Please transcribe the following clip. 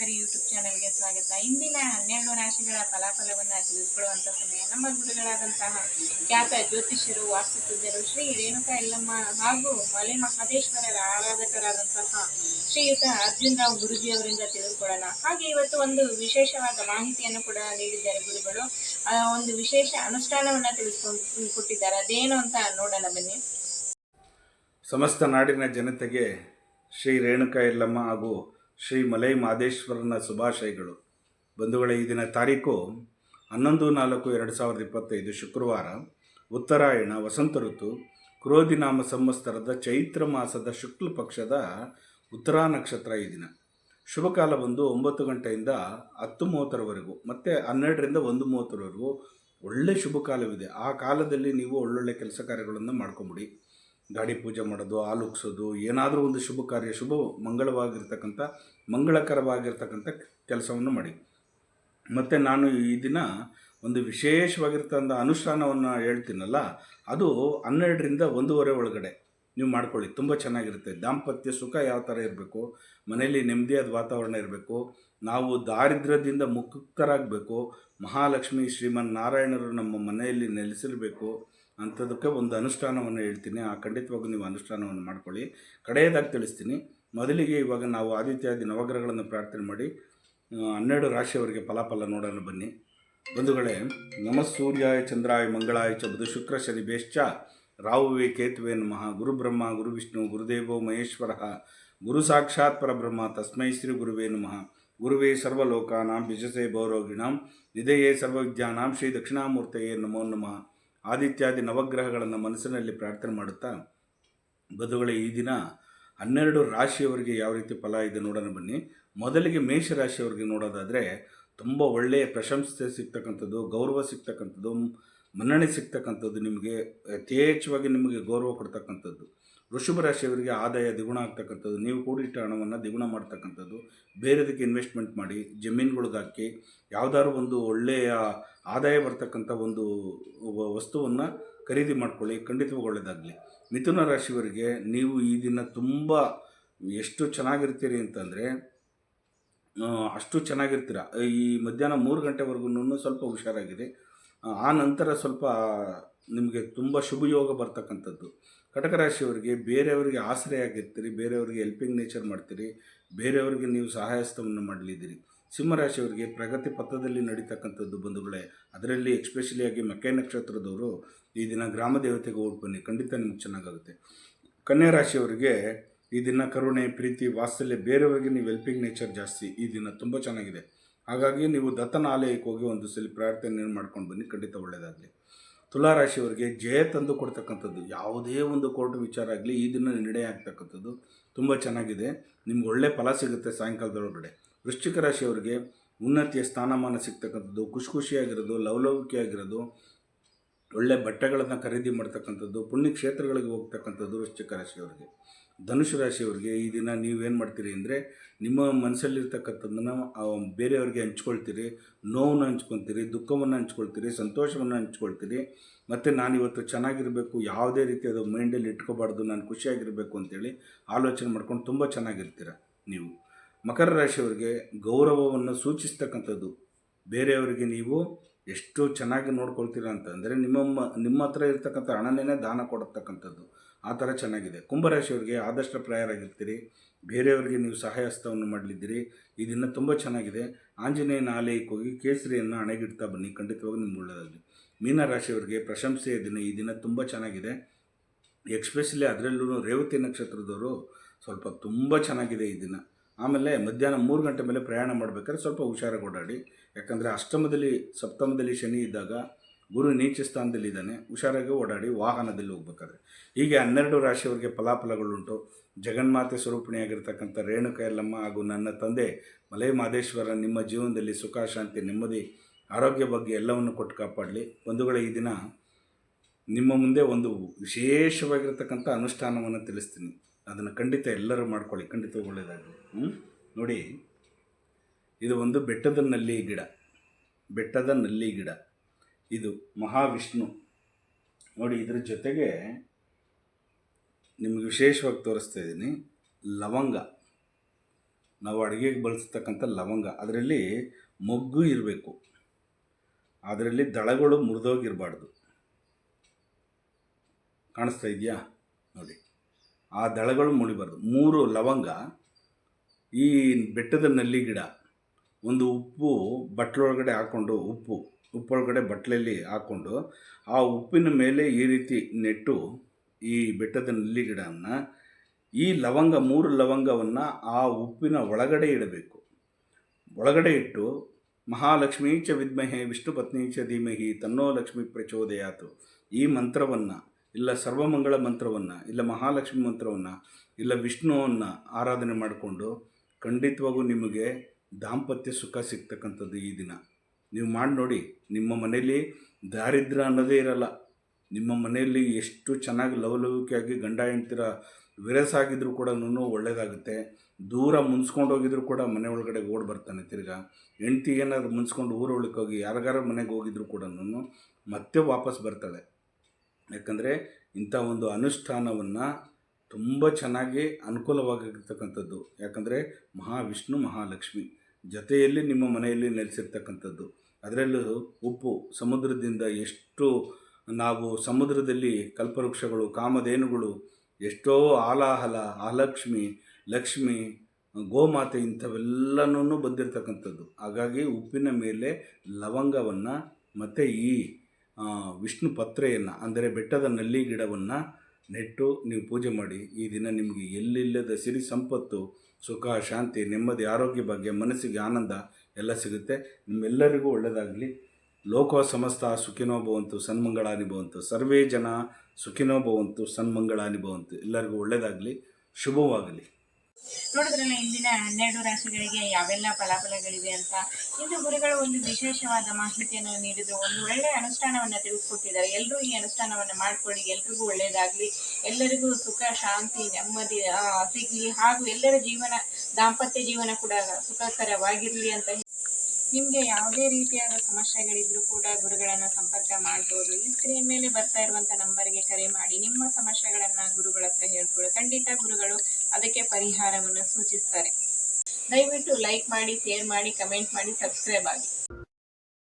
ವೀಕ್ಷಕರಿ YouTube ಚಾನೆಲ್ಗೆ ಸ್ವಾಗತ. ಇಂದಿನ ಹನ್ನೆರಡು ರಾಶಿಗಳ ಫಲಾಫಲವನ್ನು ತಿಳಿದುಕೊಳ್ಳುವಂಥ ಸಮಯ. ನಮ್ಮ ಗುರುಗಳಾದಂತಹ ಖ್ಯಾತ ಜ್ಯೋತಿಷ್ಯರು ವಾಸ್ತುತಜ್ಞರು ಶ್ರೀ ರೇಣುಕಾ ಎಲ್ಲಮ್ಮ ಹಾಗೂ ಮಲೆ ಮಹದೇಶ್ವರರ ಆರಾಧಕರಾದಂತಹ ಶ್ರೀಯುತ ಅರ್ಜುನ್ ರಾವ್ ಗುರುಜಿ ಅವರಿಂದ ತಿಳಿದುಕೊಳ್ಳೋಣ. ಹಾಗೆ ಇವತ್ತು ಒಂದು ವಿಶೇಷವಾದ ಮಾಹಿತಿಯನ್ನು ಕೂಡ ನೀಡಿದ್ದಾರೆ ಗುರುಗಳು. ಒಂದು ವಿಶೇಷ ಅನುಷ್ಠಾನವನ್ನು ತಿಳಿಸ್ಕೊಂಡು ಕೊಟ್ಟಿದ್ದಾರೆ. ಅದೇನು ಅಂತ ನೋಡೋಣ ಬನ್ನಿ. ಸಮಸ್ತ ನಾಡಿನ ಜನತೆಗೆ ಶ್ರೀ ರೇಣುಕಾ ಎಲ್ಲಮ್ಮ ಹಾಗೂ ಶ್ರೀ ಮಲೈ ಮಾದೇಶ್ವರನ ಶುಭಾಶಯಗಳು. ಬಂಧುಗಳೇ, ಈ ದಿನ ತಾರೀಕು ಹನ್ನೊಂದು ನಾಲ್ಕು ಎರಡು ಸಾವಿರದ ಇಪ್ಪತ್ತೈದು ಶುಕ್ರವಾರ, ಉತ್ತರಾಯಣ, ವಸಂತ ಋತು, ಕ್ರೋಧಿನಾಮ ಸಂವತ್ಸರದ ಚೈತ್ರ ಮಾಸದ ಶುಕ್ಲ ಪಕ್ಷದ ಉತ್ತರ ನಕ್ಷತ್ರ ಈ ದಿನ. ಶುಭ ಕಾಲ ಬಂದು ಒಂಬತ್ತು ಗಂಟೆಯಿಂದ ಹತ್ತು ಮೂವತ್ತರವರೆಗೂ, ಮತ್ತು ಹನ್ನೆರಡರಿಂದ ಒಂದು ಮೂವತ್ತರವರೆಗೂ ಒಳ್ಳೆ ಶುಭ ಕಾಲವಿದೆ. ಆ ಕಾಲದಲ್ಲಿ ನೀವು ಒಳ್ಳೊಳ್ಳೆ ಕೆಲಸ ಕಾರ್ಯಗಳನ್ನು ಮಾಡ್ಕೊಂಬಿಡಿ. ಗಾಡಿ ಪೂಜೆ ಮಾಡೋದು, ಹಾಲು ಉಗ್ಸೋದು ಏನಾದರೂ ಒಂದು ಶುಭ ಕಾರ್ಯ, ಶುಭ ಮಂಗಳವಾಗಿರ್ತಕ್ಕಂಥ, ಮಂಗಳಕರವಾಗಿರ್ತಕ್ಕಂಥ ಕೆಲಸವನ್ನು ಮಾಡಿ. ಮತ್ತು ನಾನು ಈ ದಿನ ಒಂದು ವಿಶೇಷವಾಗಿರ್ತಕ್ಕಂಥ ಅನುಷ್ಠಾನವನ್ನು ಹೇಳ್ತೀನಲ್ಲ, ಅದು ಹನ್ನೆರಡರಿಂದ ಒಂದೂವರೆ ಒಳಗಡೆ ನೀವು ಮಾಡ್ಕೊಳ್ಳಿ, ತುಂಬ ಚೆನ್ನಾಗಿರುತ್ತೆ. ದಾಂಪತ್ಯ ಸುಖ ಯಾವ ಥರ ಇರಬೇಕು, ಮನೆಯಲ್ಲಿ ನೆಮ್ಮದಿಯಾದ ವಾತಾವರಣ ಇರಬೇಕು, ನಾವು ದಾರಿದ್ರ್ಯದಿಂದ ಮುಕ್ತರಾಗಬೇಕು, ಮಹಾಲಕ್ಷ್ಮಿ ಶ್ರೀಮನ್ ನಾರಾಯಣರು ನಮ್ಮ ಮನೆಯಲ್ಲಿ ನೆಲೆಸಿರಬೇಕು ಅಂಥದಕ್ಕೆ ಒಂದು ಅನುಷ್ಠಾನವನ್ನು ಹೇಳ್ತೀನಿ. ಆ ಖಂಡಿತವಾಗೂ ನೀವು ಅನುಷ್ಠಾನವನ್ನು ಮಾಡ್ಕೊಳ್ಳಿ. ಕಡೆಯದಾಗಿ ತಿಳಿಸ್ತೀನಿ. ಮೊದಲಿಗೆ ಇವಾಗ ನಾವು ಆದಿತ್ಯಾದಿ ನವಗ್ರಹಗಳನ್ನು ಪ್ರಾರ್ಥನೆ ಮಾಡಿ ಹನ್ನೆರಡು ರಾಶಿಯವರಿಗೆ ಫಲಾಫಲ ನೋಡಲು ಬನ್ನಿ. ಬಂಧುಗಳೇ, ನಮ ಸೂರ್ಯಾಯ, ಚಂದ್ರಾಯ, ಮಂಗಳಾಯ ಚ ಬುಧ ಶುಕ್ರ ಶನಿ ಬೇಶ್ಚ. ರಾಹುವೇ, ಕೇತುವೆ ನಮಃ. ಗುರುಬ್ರಹ್ಮ ಗುರು ವಿಷ್ಣು, ಗುರುದೇವೋ ಮಹೇಶ್ವರ. ಗುರು ಸಾಕ್ಷಾತ್ ಪರಬ್ರಹ್ಮ, ತಸ್ಮೈ ಶ್ರೀ ಗುರುವೇ ನಮಃ. ಗುರುವೇ ಸರ್ವಲೋಕಾನಾಂ, ಬಿಜಸೆ ಭೌರೋಗಿಣಾಂ ನಿಧೆಯೇ ಸರ್ವವಿದ್ಯಾನಾಂ, ಶ್ರೀ ದಕ್ಷಿಣಾಮೂರ್ತಯೇ ನಮೋ ನಮಃ. ಆದಿತ್ಯಾದಿ ನವಗ್ರಹಗಳನ್ನು ಮನಸ್ಸಿನಲ್ಲಿ ಪ್ರಾರ್ಥನೆ ಮಾಡುತ್ತಾ ಬದುಗಳ ಈ ದಿನ ಹನ್ನೆರಡು ರಾಶಿಯವರಿಗೆ ಯಾವ ರೀತಿ ಫಲ ಇದೆ ನೋಡೋಣ ಬನ್ನಿ. ಮೊದಲಿಗೆ ಮೇಷರಾಶಿಯವರಿಗೆ ನೋಡೋದಾದರೆ, ತುಂಬ ಒಳ್ಳೆಯ ಪ್ರಶಂಸೆ ಸಿಗ್ತಕ್ಕಂಥದ್ದು, ಗೌರವ ಸಿಗ್ತಕ್ಕಂಥದ್ದು, ಮನ್ನಣೆ ಸಿಗ್ತಕ್ಕಂಥದ್ದು ನಿಮಗೆ ಯಥೇಚ್ಛವಾಗಿ ನಿಮಗೆ ಗೌರವ ಕೊಡ್ತಕ್ಕಂಥದ್ದು. ವೃಷಭ ರಾಶಿಯವರಿಗೆ ಆದಾಯ ದ್ವಿಗುಣ ಆಗ್ತಕ್ಕಂಥದ್ದು. ನೀವು ಕೂಡಿಟ್ಟ ಹಣವನ್ನು ದ್ವಿಗುಣ ಮಾಡ್ತಕ್ಕಂಥದ್ದು. ಬೇರೆದಕ್ಕೆ ಇನ್ವೆಸ್ಟ್ಮೆಂಟ್ ಮಾಡಿ, ಜಮೀನುಗಳಿಗೆ ಹಾಕಿ, ಯಾವುದಾದ್ರು ಒಂದು ಒಳ್ಳೆಯ ಆದಾಯ ಬರ್ತಕ್ಕಂಥ ಒಂದು ವಸ್ತುವನ್ನು ಖರೀದಿ ಮಾಡ್ಕೊಳ್ಳಿ. ಖಂಡಿತವಾಗಿ ಒಳ್ಳೆಯದಾಗಲಿ ಮಿಥುನ ರಾಶಿಯವರಿಗೆ ನೀವು ಈ ದಿನ ತುಂಬ ಎಷ್ಟು ಚೆನ್ನಾಗಿರ್ತೀರಿ ಅಂತಂದರೆ ಅಷ್ಟು ಚೆನ್ನಾಗಿರ್ತೀರ. ಈ ಮಧ್ಯಾಹ್ನ ಮೂರು ಗಂಟೆವರೆಗೂ ಸ್ವಲ್ಪ ಹುಷಾರಾಗಿದೆ. ಆ ನಂತರ ಸ್ವಲ್ಪ ನಿಮಗೆ ತುಂಬ ಶುಭಯೋಗ ಬರ್ತಕ್ಕಂಥದ್ದು. ಕಟಕ ರಾಶಿಯವರಿಗೆ ಬೇರೆಯವರಿಗೆ ಆಸರೆ ಆಗಿರ್ತೀರಿ ಬೇರೆಯವರಿಗೆ ಹೆಲ್ಪಿಂಗ್ ನೇಚರ್ ಮಾಡ್ತೀರಿ, ಬೇರೆಯವರಿಗೆ ನೀವು ಸಹಾಯಸ್ತವನ್ನು ಮಾಡಲಿದ್ದೀರಿ. ಸಿಂಹರಾಶಿಯವರಿಗೆ ಪ್ರಗತಿ ಪಥದಲ್ಲಿ ನಡೀತಕ್ಕಂಥದ್ದು ಬಂಧುಗಳೇ, ಅದರಲ್ಲಿ ಎಕ್ಸ್ಪೆಷಲಿಯಾಗಿ ಮಕ್ಕೆ ನಕ್ಷತ್ರದವರು ಈ ದಿನ ಗ್ರಾಮ ದೇವತೆಗೆ ಓಟ್ ಬನ್ನಿ, ಖಂಡಿತ ನಿಮ್ಗೆ ಚೆನ್ನಾಗಾಗುತ್ತೆ. ಕನ್ಯಾ ರಾಶಿಯವರಿಗೆ ಈ ದಿನ ಕರುಣೆ, ಪ್ರೀತಿ, ವಾತ್ಸಲ್ಯ, ಬೇರೆಯವರಿಗೆ ನೀವು ಹೆಲ್ಪಿಂಗ್ ನೇಚರ್ ಜಾಸ್ತಿ ಈ ದಿನ ತುಂಬ ಚೆನ್ನಾಗಿದೆ. ಹಾಗಾಗಿ ನೀವು ದತ್ತನ ಆಲಯಕ್ಕೆ ಹೋಗಿ ಒಂದು ಸಲ ಪ್ರಾರ್ಥನೆ ಮಾಡ್ಕೊಂಡು ಬನ್ನಿ, ಖಂಡಿತ ಒಳ್ಳೆಯದಾಗಲಿ ತುಲಾರಾಶಿಯವರಿಗೆ ಜಯ ತಂದು ಕೊಡ್ತಕ್ಕಂಥದ್ದು, ಯಾವುದೇ ಒಂದು ಕೋರ್ಟ್ ವಿಚಾರ ಆಗಲಿ ಈ ದಿನ ನಿರ್ಣಯ ಆಗ್ತಕ್ಕಂಥದ್ದು ತುಂಬ ಚೆನ್ನಾಗಿದೆ. ನಿಮ್ಗೆ ಒಳ್ಳೆ ಫಲ ಸಿಗುತ್ತೆ ಸಾಯಂಕಾಲದೊಳಗಡೆ. ವೃಶ್ಚಿಕ ರಾಶಿಯವರಿಗೆ ಉನ್ನತಿಯ ಸ್ಥಾನಮಾನ ಸಿಗ್ತಕ್ಕಂಥದ್ದು ಖುಷಿ ಖುಷಿಯಾಗಿರೋದು ಲವಲವಿಕೆಯಾಗಿರೋದು, ಒಳ್ಳೆ ಬಟ್ಟೆಗಳನ್ನು ಖರೀದಿ ಮಾಡ್ತಕ್ಕಂಥದ್ದು, ಪುಣ್ಯಕ್ಷೇತ್ರಗಳಿಗೆ ಹೋಗ್ತಕ್ಕಂಥದ್ದು ವೃಶ್ಚಿಕ ರಾಶಿಯವರಿಗೆ. ಧನುಷು ರಾಶಿಯವರಿಗೆ ಈ ದಿನ ನೀವೇನು ಮಾಡ್ತೀರಿ ಅಂದರೆ ನಿಮ್ಮ ಮನಸ್ಸಲ್ಲಿರ್ತಕ್ಕಂಥದ್ದನ್ನು ಬೇರೆಯವ್ರಿಗೆ ಹಂಚ್ಕೊಳ್ತೀರಿ, ನೋವನ್ನು ಹಂಚ್ಕೊಳ್ತೀರಿ, ದುಃಖವನ್ನು ಹಂಚ್ಕೊಳ್ತೀರಿ, ಸಂತೋಷವನ್ನು ಹಂಚ್ಕೊಳ್ತೀರಿ, ಮತ್ತು ನಾನಿವತ್ತು ಚೆನ್ನಾಗಿರಬೇಕು, ಯಾವುದೇ ರೀತಿಯಾದ ಮೈಂಡಲ್ಲಿ ಇಟ್ಕೋಬಾರ್ದು, ನಾನು ಖುಷಿಯಾಗಿರಬೇಕು ಅಂತೇಳಿ ಆಲೋಚನೆ ಮಾಡ್ಕೊಂಡು ತುಂಬ ಚೆನ್ನಾಗಿರ್ತೀರ ನೀವು. ಮಕರ ರಾಶಿಯವರಿಗೆ ಗೌರವವನ್ನು ಸೂಚಿಸ್ತಕ್ಕಂಥದ್ದು. ಬೇರೆಯವರಿಗೆ ನೀವು ಎಷ್ಟು ಚೆನ್ನಾಗಿ ನೋಡ್ಕೊಳ್ತೀರ ಅಂತಂದರೆ ನಿಮ್ಮ ನಿಮ್ಮ ಹತ್ರ ಇರ್ತಕ್ಕಂಥ ಹಣನೇ ದಾನ ಕೊಡತಕ್ಕಂಥದ್ದು. ಆ ಥರ ಚೆನ್ನಾಗಿದೆ. ಕುಂಭರಾಶಿಯವರಿಗೆ ಆದಷ್ಟು ಪ್ರಾಯರಾಗಿರ್ತೀರಿ. ಬೇರೆಯವರಿಗೆ ನೀವು ಸಹಾಯ ಹಸ್ತವನ್ನು ಮಾಡಲಿದ್ದೀರಿ ದಿನ ತುಂಬ ಚೆನ್ನಾಗಿದೆ. ಆಂಜನೇಯನ ಆಲಯಕ್ಕೆ ಹೋಗಿ ಕೇಸರಿಯನ್ನು ಹಣೆಗಿಡ್ತಾ ಬನ್ನಿ. ಖಂಡಿತವಾಗಿ ನಿಮ್ಗೆ ಒಳ್ಳೆಯದಾಗಲಿ. ಮೀನರಾಶಿಯವರಿಗೆ ಪ್ರಶಂಸೆಯ ದಿನ ಈ ದಿನ ತುಂಬ ಚೆನ್ನಾಗಿದೆ. ಎಕ್ಸ್ಪೆಷಲಿ ಅದರಲ್ಲೂ ರೇವತಿ ನಕ್ಷತ್ರದವರು ಸ್ವಲ್ಪ ತುಂಬ ಚೆನ್ನಾಗಿದೆ ಈ ದಿನ. ಆಮೇಲೆ ಮಧ್ಯಾಹ್ನ ಮೂರು ಗಂಟೆ ಮೇಲೆ ಪ್ರಯಾಣ ಮಾಡಬೇಕಾದ್ರೆ ಸ್ವಲ್ಪ ಹುಷಾರಾಗಿ ಓಡಾಡಿ. ಯಾಕಂದರೆ ಅಷ್ಟಮದಲ್ಲಿ, ಸಪ್ತಮದಲ್ಲಿ ಶನಿ ಇದ್ದಾಗ ಗುರು ನೀಚ ಸ್ಥಾನದಲ್ಲಿದ್ದಾನೆ, ಹುಷಾರಾಗಿ ಓಡಾಡಿ ವಾಹನದಲ್ಲಿ ಹೋಗ್ಬೇಕಾದ್ರೆ. ಹೀಗೆ ಹನ್ನೆರಡು ರಾಶಿಯವರಿಗೆ ಫಲಾಫಲಗಳುಂಟು. ಜಗನ್ಮಾತೆ ಸ್ವರೂಪಿಣಿಯಾಗಿರ್ತಕ್ಕಂಥ ರೇಣುಕ ಯಲ್ಲಮ್ಮ ಹಾಗೂ ನನ್ನ ತಂದೆ ಮಲೈ ಮಾದೇಶ್ವರ ನಿಮ್ಮ ಜೀವನದಲ್ಲಿ ಸುಖ, ಶಾಂತಿ, ನೆಮ್ಮದಿ, ಆರೋಗ್ಯ ಬಗ್ಗೆ ಎಲ್ಲವನ್ನು ಕೊಟ್ಟು ಕಾಪಾಡಲಿ. ಬಂಧುಗಳ, ಈ ದಿನ ನಿಮ್ಮ ಮುಂದೆ ಒಂದು ವಿಶೇಷವಾಗಿರ್ತಕ್ಕಂಥ ಅನುಷ್ಠಾನವನ್ನು ತಿಳಿಸ್ತೀನಿ. ಅದನ್ನು ಖಂಡಿತ ಎಲ್ಲರೂ ಮಾಡ್ಕೊಳ್ಳಿ. ಖಂಡಿತ ಒಳ್ಳೆಯದಾಗಲಿ ನೋಡಿ, ಇದು ಒಂದು ಬೆಟ್ಟದ ನಲ್ಲಿ ಗಿಡ. ಬೆಟ್ಟದ ನಲ್ಲಿ ಗಿಡ. ಇದು ಮಹಾವಿಷ್ಣು. ನೋಡಿ, ಇದ್ರ ಜೊತೆಗೆ ನಿಮಗೆ ವಿಶೇಷವಾಗಿ ತೋರಿಸ್ತಾ ಇದ್ದೀನಿ, ಲವಂಗ. ನಾವು ಅಡುಗೆಗೆ ಬಳಸ್ತಕ್ಕಂಥ ಲವಂಗ. ಅದರಲ್ಲಿ ಮೊಗ್ಗು ಇರಬೇಕು. ಅದರಲ್ಲಿ ದಳಗಳು ಮುರಿದೋಗಿರಬಾರ್ದು. ಕಾಣಿಸ್ತಾ ಇದೆಯಾ? ನೋಡಿ, ಆ ದಳಗಳು ಮುಳಿಬಾರ್ದು ಮೂರು ಲವಂಗ, ಈ ಬೆಟ್ಟದ ನಲ್ಲಿ ಗಿಡ, ಒಂದು ಉಪ್ಪು, ಬಟ್ಲೊಳಗಡೆ ಹಾಕ್ಕೊಂಡು ಉಪ್ಪು. ಉಪ್ಪೊಳಗಡೆ ಬಟ್ಲಲ್ಲಿ ಹಾಕ್ಕೊಂಡು ಆ ಉಪ್ಪಿನ ಮೇಲೆ ಈ ರೀತಿ ನೆಟ್ಟು ಈ ಬೆಟ್ಟದ ನಲ್ಲಿ ಗಿಡವನ್ನು, ಈ ಲವಂಗ, ಮೂರು ಲವಂಗವನ್ನು ಆ ಉಪ್ಪಿನ ಒಳಗಡೆ ಇಡಬೇಕು. ಒಳಗಡೆ ಇಟ್ಟು ಮಹಾಲಕ್ಷ್ಮೀ ಚ ವಿದ್ಮಹೆ ವಿಷ್ಣು ಪತ್ನಿ ಚ ಧೀಮಹಿ ತನ್ನೋ ಲಕ್ಷ್ಮಿ ಪ್ರಚೋದಯಾತು. ಈ ಮಂತ್ರವನ್ನು ಇಲ್ಲ ಸರ್ವಮಂಗಳ ಮಂತ್ರವನ್ನು ಇಲ್ಲ ಮಹಾಲಕ್ಷ್ಮಿ ಮಂತ್ರವನ್ನು ಇಲ್ಲ ವಿಷ್ಣುವನ್ನು ಆರಾಧನೆ ಮಾಡಿಕೊಂಡು ಖಂಡಿತವಾಗೂ ನಿಮಗೆ ದಾಂಪತ್ಯ ಸುಖ ಸಿಗ್ತಕ್ಕಂಥದ್ದು ಈ ದಿನ. ನೀವು ಮಾಡಿ ನೋಡಿ, ನಿಮ್ಮ ಮನೆಯಲ್ಲಿ ದಾರಿದ್ರ್ಯ ಅನ್ನೋದೇ ಇರಲ್ಲ. ನಿಮ್ಮ ಮನೆಯಲ್ಲಿ ಎಷ್ಟು ಚೆನ್ನಾಗಿ ಲವಲವಿಕೆಯಾಗಿ ಗಂಡ ಹೆಂಡ್ತಿರ ವಿರಸಾಗಿದ್ರೂ ಕೂಡ ಒಳ್ಳೆಯದಾಗುತ್ತೆ ದೂರ ಮುನ್ಸ್ಕೊಂಡು ಹೋಗಿದ್ರು ಕೂಡ ಮನೆ ಒಳಗಡೆ ಓಡಿ ಬರ್ತಾನೆ ತಿರ್ಗಾ. ಹೆಂಡ್ತಿ ಏನಾದ್ರು ಮುನ್ಸ್ಕೊಂಡು ಊರೊಳಗೆ ಹೋಗಿ, ಯಾರಿಗಾರ ಮನೆಗೆ ಹೋಗಿದ್ರು ಕೂಡ ಮತ್ತೆ ವಾಪಸ್ ಬರ್ತಾಳೆ. ಯಾಕಂದರೆ ಇಂಥ ಒಂದು ಅನುಷ್ಠಾನವನ್ನು ತುಂಬ ಚೆನ್ನಾಗಿ ಅನುಕೂಲವಾಗಿರ್ತಕ್ಕಂಥದ್ದು. ಯಾಕಂದರೆ ಮಹಾವಿಷ್ಣು, ಮಹಾಲಕ್ಷ್ಮಿ ಜೊತೆಯಲ್ಲಿ ನಿಮ್ಮ ಮನೆಯಲ್ಲಿ ನೆಲೆಸಿರ್ತಕ್ಕಂಥದ್ದು. ಅದರಲ್ಲೂ ಉಪ್ಪು ಸಮುದ್ರದಿಂದ ಎಷ್ಟು ನಾವು ಸಮುದ್ರದಲ್ಲಿ ಕಲ್ಪವೃಕ್ಷಗಳು, ಕಾಮಧೇನುಗಳು, ಎಷ್ಟೋ ಆಲಾಹಲ ಆಲಕ್ಷ್ಮಿ ಲಕ್ಷ್ಮಿ, ಗೋಮಾತೆ ಇಂಥವೆಲ್ಲನೂ ಬಂದಿರತಕ್ಕಂಥದ್ದು. ಹಾಗಾಗಿ ಉಪ್ಪಿನ ಮೇಲೆ ಲವಂಗವನ್ನು ಮತ್ತು ಈ ವಿಷ್ಣು ಪತ್ರೆಯನ್ನು, ಅಂದರೆ ಬೆಟ್ಟದ ನಲ್ಲಿ ಗಿಡವನ್ನು ನೆಟ್ಟು ನೀವು ಪೂಜೆ ಮಾಡಿ. ಈ ದಿನ ನಿಮಗೆ ಎಲ್ಲಿಲ್ಲದ ಸಿರಿ ಸಂಪತ್ತು, ಸುಖ, ಶಾಂತಿ, ನೆಮ್ಮದಿ, ಆರೋಗ್ಯ ಬಗ್ಗೆ ಮನಸ್ಸಿಗೆ ಆನಂದ ಎಲ್ಲ ಸಿಗುತ್ತೆ. ನಿಮ್ಮೆಲ್ಲರಿಗೂ ಒಳ್ಳೆಯದಾಗಲಿ ಲೋಕೋ ಸಮಸ್ತ ಸುಖಿನೋ ಭವಂತು ಸನ್ಮಂಗಳಾನಿ ಭವಂತು, ಸರ್ವೇ ಜನ ಸುಖಿನೋ ಭವಂತು ಸನ್ಮಂಗಳಾನಿ ಭವಂತು. ಎಲ್ಲರಿಗೂ ಒಳ್ಳೆಯದಾಗಲಿ ಶುಭವಾಗಲಿ. ನೋಡಿದ್ರಲ್ಲ, ಇಂದಿನ ಹನ್ನೆರಡು ರಾಶಿಗಳಿಗೆ ಯಾವೆಲ್ಲ ಫಲಾಫಲಗಳಿವೆ ಅಂತ? ಇಂದು ಗುರುಗಳು ಒಂದು ವಿಶೇಷವಾದ ಮಾಹಿತಿಯನ್ನು ನೀಡಿದ್ರು. ಒಂದು ಒಳ್ಳೆಯ ಅನುಷ್ಠಾನವನ್ನು ತಿಳಿಸ್ಕೊಟ್ಟಿದ್ದಾರೆ. ಎಲ್ಲರೂ ಈ ಅನುಷ್ಠಾನವನ್ನು ಮಾಡ್ಕೊಳ್ಳಿ. ಎಲ್ರಿಗೂ ಒಳ್ಳೇದಾಗ್ಲಿ. ಎಲ್ಲರಿಗೂ ಸುಖ, ಶಾಂತಿ, ನೆಮ್ಮದಿ ಸಿಗ್ಲಿ. ಹಾಗೂ ಎಲ್ಲರ ಜೀವನ ದಾಂಪತ್ಯ ಜೀವನ ಕೂಡ ಸುಖಕರವಾಗಿರಲಿ ಅಂತ ನಿಮಗೆ ಯಾವುದೇ ರೀತಿಯಾದ ಸಮಸ್ಯೆಗಳಿದ್ರೂ ಕೂಡ ಗುರುಗಳನ್ನ ಸಂಪರ್ಕ ಮಾಡ್ಬೋದು. ಈ ಸ್ಕ್ರೀನ್ ಮೇಲೆ ಬರ್ತಾ ಇರುವಂತ ನಂಬರ್ಗೆ ಕರೆ ಮಾಡಿ, ನಿಮ್ಮ ಸಮಸ್ಯೆಗಳನ್ನ ಗುರುಗಳ ಹತ್ರ ಹೇಳ್ಕೊಳ್ಳಿ. ಖಂಡಿತ ಗುರುಗಳು ಅದಕ್ಕೆ ಪರಿಹಾರವನ್ನು ಸೂಚಿಸ್ತಾರೆ. ದಯವಿಟ್ಟು ಲೈಕ್ ಮಾಡಿ ಶೇರ್ ಮಾಡಿ ಕಮೆಂಟ್ ಮಾಡಿ ಸಬ್ಸ್ಕ್ರೈಬ್ ಆಗಿ.